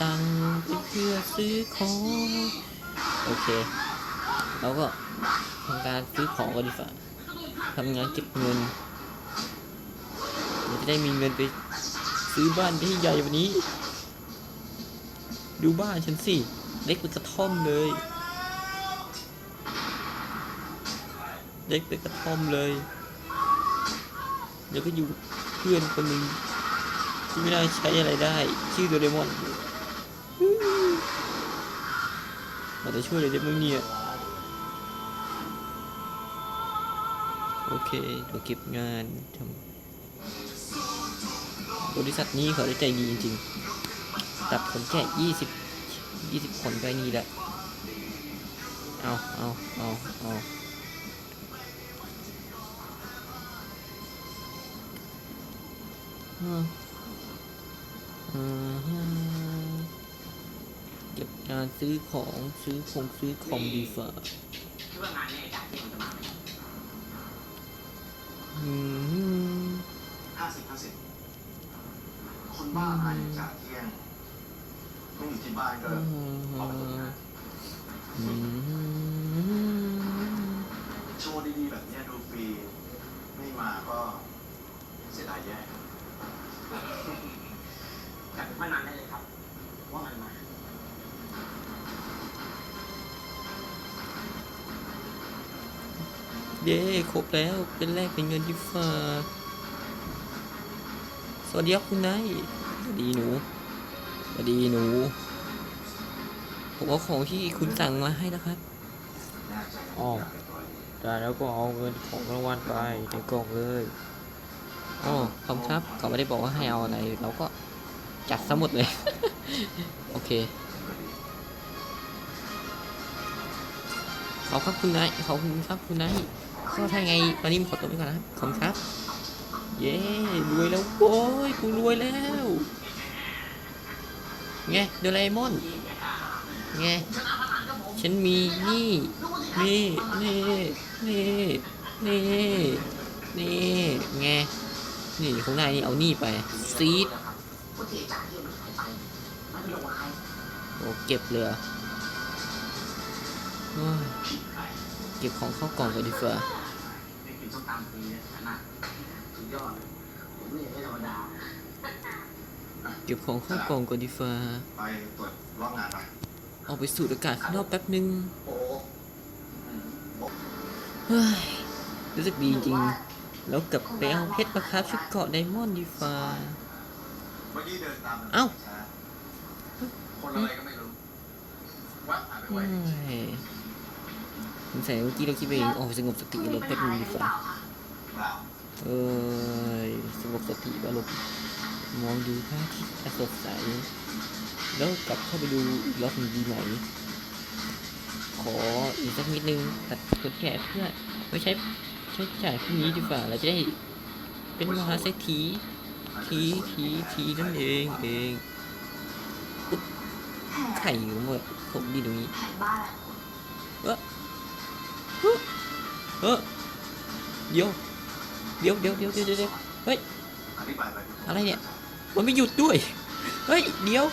ตังค์ไปเพื่อซื้อของ โอเคเราก็ทำการซื้อของกันดีกว่าทำงานเก็บเงินเราจะได้มีเงินไปซื้อบ้านที่ใหญ่วันนี้ ดูบ้านฉันสิ เล็กเป็นกระท่อมเลย เล็กเป็นกระท่อมเลย เดี๋ยวก็อยู่เพื่อนคนหนึ่งที่ไม่น่าใช้อะไรได้ ชื่อโดเรมอน เราจะช่วยอะไรได้บ้งเนี่ยโอเคเดี๋ยวเก็บงานทำบริษัทนี้เขาได้ใจดีจริงๆ ตัดคนแค่ยี่สิบยี่สิบคนไอ้นี่แหละ เอาเอาเอาเอาอืมอืม ก็บงานซื้อของซื้อคงซื้อคอมดีฝ่าคิดว่างานเนี้ไอ้จ่าเที่ยงมันจะมาไหมอืมห้าสิบห้าสิบคนบ้าอะไรจากเที่ยงไม่อยู่ที่บ้านก็ออกไปทำงานอืมโชว์ดีๆแบบเนี้ยดูฟรีไม่มาก็เสียดายแย่แต่ผมพนันได้เลยครับ ว่ามันมา เย้ครบแล้ว เป็นแรกเป็นเงินที่ฝากสวัสดีครับคุณนายสวัสดีหนูสวัสดีหนู ผมเอาของที่คุณสั่งมาให้แล้วครับอ๋อได้แล้วก็เอาเงินของรางวัลไปในกล่องเลยอ๋อขอบคุณครับเขาไม่ได้บอกว่าให้เอาอะไร เราก็จัดซะหมดเลย โอเค อบคุณครับคุณนายขอบคุณครับคุณนายก็ถ้าไงตอนนี้ผมขอตัวไปก่อนนะครับขอบคุณครับ เย้รวยแล้วโว้ยกูรวยแล้วไงโดราเอมอนไงฉันมีนี่นี่นี่นี่นี่นี่ไงนี่ของนายนี่เอานี่ไปซีดโอ้เก็บเลยเหรอโอ้ยเก็บของเข้ากล่องกันดีกว่าเก็บของเข้ากล่องกันดีกว่าไปตรวจรอบงานไปออกไปสูดอากาศข้างนอกแป๊บนึงเฮ้ยรู้สึกดีจริงแล้วกลับไปเอาเพชรมาครับชุดเกาะไดมอนด์ดีกว่าเมื่อกี้าเอ้าคนอะไรก็ไม่รู้วัดหายไปไว้ สงสัยเมื่อกี้เราคิดไปเองโอ้สงบสติอารมณ์แป๊บนึงดีกว่าเปล่าเอ้ยสงบสติอารมณ์มองดูพระอาทิตย์อันสดใส แล้วกลับเข้าไปดูอีกรอบหนึงดีไหม ขออีกสักนิดนึงตัดคนแก่เพื่อไม่ใช้ใช้จ่ายพวกนี้ดีกว่าเราจะได้เป็นมหาเศรษฐีทีทีทีนั่นเองเองอุ๊บไข่อยู่หมดผมดีตรงนี้แผนบ้านอะ เออเดี๋ยวเดี๋ยวเดี๋ยวเดี๋ยวเดี๋ยวเดี๋ยวเฮ้ยอะไรเนี่ยมันไม่หยุดด้วยเฮ้ยเดี๋ยว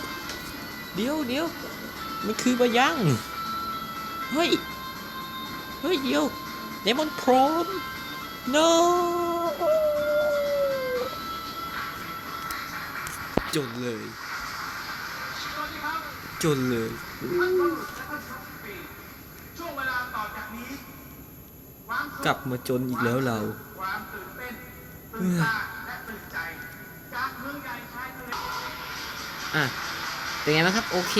เดี๋ยวเดี๋ยวมันคือบะยังเฮ้ยเฮ้ยเดี๋ยวเดมอนพร้อม no จนเลย จนเลย ช่วงเวลาต่อจากนี้ ความสุข กลับมาจนอีกแล้วเราอะเป็นไงบ้างครับ โอเค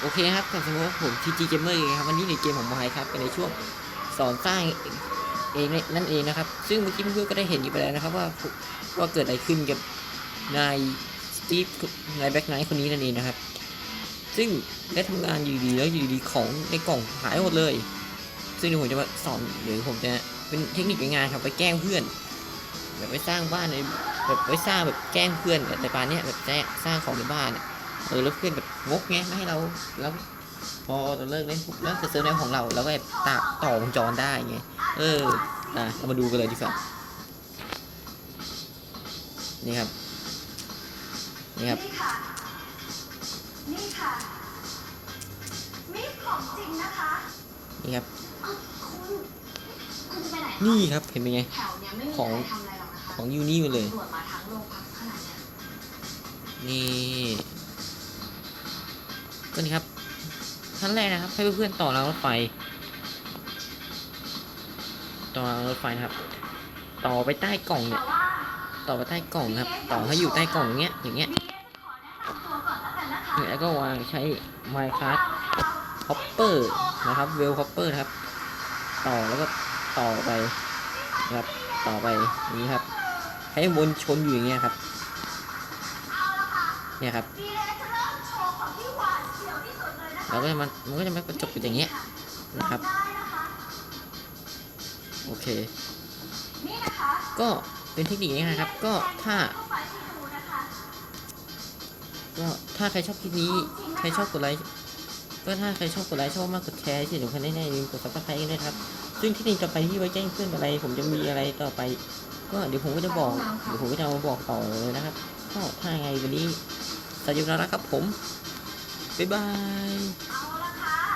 โอเคครับกับสมมติว่าผม TG Gamer เองครับวันนี้ในเกมของมายครับเป็นในช่วงสอนสร้างเองนั่นเองนะครับ ซึ่งเมื่อกี้เพื่อนก็ได้เห็นอยู่ไปแล้วนะครับ ว่าว่าเกิดอะไรขึ้นกับนายสตีฟนายแบ็คไนท์คนนี้นั่นเองนะครับ ซึ่งได้ทำงานอยู่ดีแล้วอยู่ดีของในกล่องหายหมดเลย ซึ่งเดี๋ยวผมจะมาสอนหรือผมจะ เป็นเทคนิคง่ายๆครับไปแกล้งเพื่อน แบบไปสร้างบ้านในแบบไปสร้างแบบแกล้งเพื่อนแต่แต่ปานเนี้ยแบบแจ้สร้างของในบ้านอะเออแล้วเพื่อนแบบงกไงไม่ให้เราแล้วพอเราเลิกเล่นปุ๊บแล้วจะเซิร์ฟในของเราเราก็แบบตาต่อวงจรได้ไงเอออะเรามาดูกันเลยดีกว่านี่ครับนี่ครับนี่ค่ะนี่ค่ะมีดของจริงนะคะนี่ครับเอ้าคุณคุณจะไปไห นคะนี่ครับเห็นเป็นไงแถวเนี้ยไม่มีของใครทำอะไรหรอกนะคะของยูนี่มาเลยตำรวจมาทั้งโรงพักขนาดเนี้ยนี่ก็นี่ครับขั้นแรกนะครับ ให้เพื่อนๆต่อรางรถไฟ ต่อรางรถไฟนะครับ ต่อไปใต้กล่องเนี่ยแต่ว่าต่อไปใต้กล่องนะครับ ต่อให้อยู่ใต้กล่องอย่างเงี้ย อย่างเงี้ยมีเอจะขอแนะนำตัวก่อนแล้วกันนะคะแล้วก็วางใช้ Minecraft Hopper นะครับ Well Hopper นะครับ ต่อแล้วก็ ต่อไปนะครับต่อไปนี้ครับ ให้วนชนอยู่อย่างเงี้ยครับ เนี่ยครับเราดเสียวที่สุดเลยนะคะแล้วก็มันมันก็จะมากระจกอยู่อย่างเงี้ยนะครับโอเค ก็เป็นเทคนิคง่ายครับ ก็ถ้า ก็ถ้าใครชอบคลิปนี้ ใครชอบกดไลค์ก็ถ้าใครชอบกดไลค์ชอบมากกดแชร์ที่สำคัญแน่ๆอย่ลืมกดซับสไครต์ด้วยครับ ซึ่งที่นี่ต่อไปที่ไว้แจ้งเพื่อนอะไร ผมจะมีอะไรต่อไป ก็เดี๋ยวผมก็จะบอกเดี๋ยวผมก็จะมาบอกต่อเลยนะครับ ก็ถ้าไงวันนี้สวัสดีครับผมบ๊ายบาย